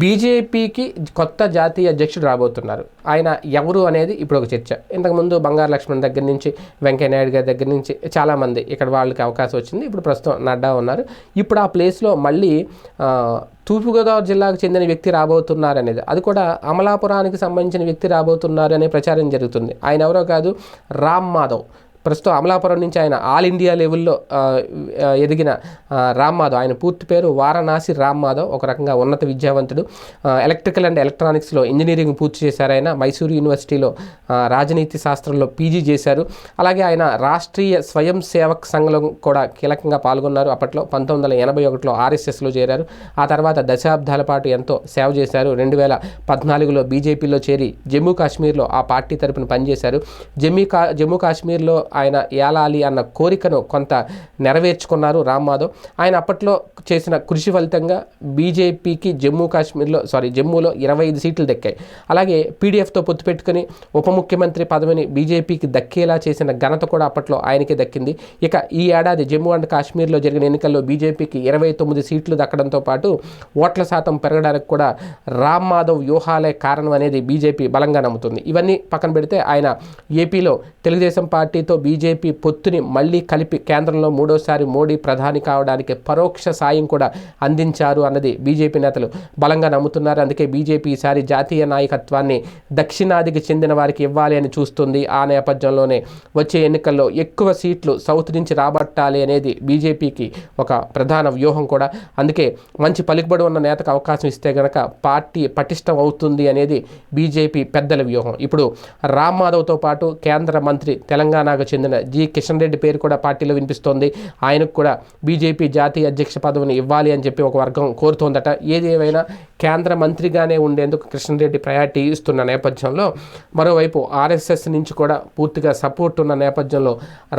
బీజేపీకి కొత్త జాతీయ అధ్యక్షుడు రాబోతున్నారు. ఆయన ఎవరు అనేది ఇప్పుడు ఒక చర్చ. ఇంతకుముందు బంగారు లక్ష్మణ్ దగ్గర నుంచి వెంకయ్యనాయుడు గారి దగ్గర నుంచి చాలామంది ఇక్కడ వాళ్ళకి అవకాశం వచ్చింది. ఇప్పుడు ప్రస్తుతం నడ్డా ఉన్నారు. ఇప్పుడు ఆ ప్లేస్లో మళ్ళీ తూర్పుగోదావరి జిల్లాకు చెందిన వ్యక్తి రాబోతున్నారు అనేది అది కూడా అమలాపురానికి సంబంధించిన వ్యక్తి రాబోతున్నారు అనే ప్రచారం జరుగుతుంది. ఆయన ఎవరో కాదు రామ్ మాధవ్. ప్రస్తుతం అమలాపురం నుంచి ఆయన ఆల్ ఇండియా లెవెల్లో ఎదిగిన రామ్ మాధవ్. ఆయన పూర్తి పేరు వారణాసి రామ్ మాధవ్ ఒక రకంగా ఉన్నత విద్యావంతుడు. ఎలక్ట్రికల్ అండ్ ఎలక్ట్రానిక్స్లో ఇంజనీరింగ్ పూర్తి చేశారు ఆయన. మైసూరు యూనివర్సిటీలో రాజనీతి శాస్త్రంలో పీజీ చేశారు. అలాగే ఆయన రాష్ట్రీయ స్వయం సేవక్ సంఘంలో కూడా కీలకంగా పాల్గొన్నారు. అప్పట్లో పంతొమ్మిది వందల ఎనభై ఒకటిలో ఆర్ఎస్ఎస్లో చేరారు. ఆ తర్వాత దశాబ్దాల పాటు ఎంతో సేవ చేశారు. రెండు వేల పద్నాలుగులో బీజేపీలో చేరి జమ్మూ కాశ్మీర్లో ఆ పార్టీ తరపున పనిచేశారు. జమ్మీ కా జమ్మూ కాశ్మీర్లో ఆయన ఏలాలి అన్న కోరికను కొంత నెరవేర్చుకున్నారు రామ్ మాధవ్. ఆయన అప్పట్లో చేసిన కృషి ఫలితంగా బీజేపీకి జమ్మూ కాశ్మీర్లో సారీ జమ్మూలో ఇరవై ఐదు సీట్లు దక్కాయి. అలాగే పీడీఎఫ్తో పొత్తు పెట్టుకుని ఉప ముఖ్యమంత్రి పదవిని బీజేపీకి దక్కేలా చేసిన ఘనత కూడా అప్పట్లో ఆయనకే దక్కింది. ఇక ఈ ఏడాది జమ్మూ అండ్ కాశ్మీర్లో జరిగిన ఎన్నికల్లో బీజేపీకి ఇరవై తొమ్మిది సీట్లు దక్కడంతో పాటు ఓట్ల శాతం పెరగడానికి కూడా రామ్ మాధవ్ వ్యూహాలే కారణం అనేది బీజేపీ బలంగా నమ్ముతుంది. ఇవన్నీ పక్కన పెడితే ఆయన ఏపీలో తెలుగుదేశం పార్టీతో బీజేపీ పొత్తుని మళ్ళీ కలిపి కేంద్రంలో మూడోసారి మోడీ ప్రధాని కావడానికి పరోక్ష సాయం కూడా అందించారు అన్నది బీజేపీ నేతలు బలంగా నమ్ముతున్నారు. అందుకే బీజేపీ ఈసారి జాతీయ నాయకత్వాన్ని దక్షిణాదికి చెందిన వారికి ఇవ్వాలి అని చూస్తుంది. ఆ నేపథ్యంలోనే వచ్చే ఎన్నికల్లో ఎక్కువ సీట్లు సౌత్ నుంచి రాబట్టాలి అనేది బీజేపీకి ఒక ప్రధాన వ్యూహం కూడా. అందుకే మంచి పలుకుబడి ఉన్న నేతకు అవకాశం ఇస్తే గనక పార్టీ పటిష్టం అవుతుంది అనేది బీజేపీ పెద్దల వ్యూహం. ఇప్పుడు రామ్ మాధవ్తో పాటు కేంద్ర మంత్రి తెలంగాణకు చెందిన జి కిషన్ రెడ్డి పేరు కూడా పార్టీలో వినిపిస్తోంది. ఆయనకు కూడా బీజేపీ జాతీయ అధ్యక్ష పదవిని ఇవ్వాలి అని చెప్పి ఒక వర్గం కోరుతోందట. ఏది ఏమైనా కేంద్ర మంత్రిగానే ఉండేందుకు కిషన్ రెడ్డి ప్రయారిటీ ఇస్తున్న నేపథ్యంలో మరోవైపు ఆర్ఎస్ఎస్ నుంచి కూడా పూర్తిగా సపోర్ట్ ఉన్న నేపథ్యంలో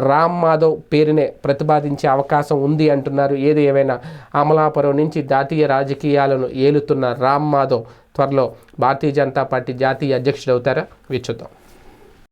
రామ్ మాధవ్ పేరునే ప్రతిపాదించే అవకాశం ఉంది అంటున్నారు. ఏది ఏమైనా అమలాపురం నుంచి జాతీయ రాజకీయాలను ఏలుతున్న రామ్ మాధవ్ త్వరలో భారతీయ జనతా పార్టీ జాతీయ అధ్యక్షుడు అవుతారా? వీచూద్దాం